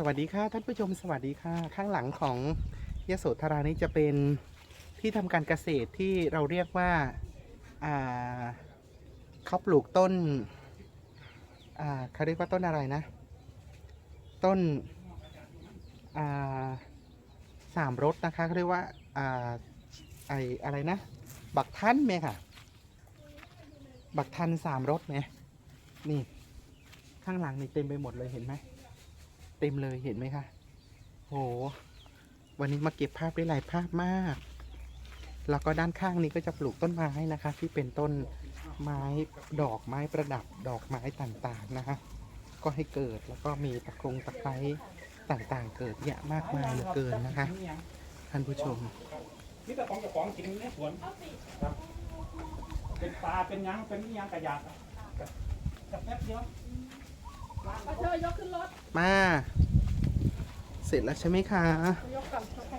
สวัสดีค่ะท่านผู้ชมสวัสดีค่ะ ข้างหลังของยโสธรานี้จะเป็นที่ทำการเกษตรที่เราเรียกว่าเขาปลูกต้นเขาเรียกว่าต้นอะไรนะ ต้นาสามรสนะคะเขาเรียกว่าอ่าไออะไรนะ บักทันไหมค่ะ บักทันสามรสไหมนี่ ข้างหลังนี่เต็มไปหมดเลยเห็นไหม เต็มเลยเห็นไหมคะโหวันนี้มาเก็บภาพได้หลายภาพมาก แล้วก็ด้านข้างนี้ก็จะปลูกต้นไม้นะคะ ที่เป็นต้นไม้ดอกไม้ประดับดอกไม้ต่างๆนะคะ ก็ให้เกิดแล้วก็มีตะกรงตะไคร้ต่างๆ เกิดเยอะมากมายเหลือเกินนะคะ ท่านผู้ชมนี่แต่ของเจ้าของกินในสวนเป็นปลาเป็นยังเป็นยังกระยากครับกับแป๊บเดียว มาเธอยกขึ้นรถมา เสร็จแล้วใช่ไหมคะยกกลับให้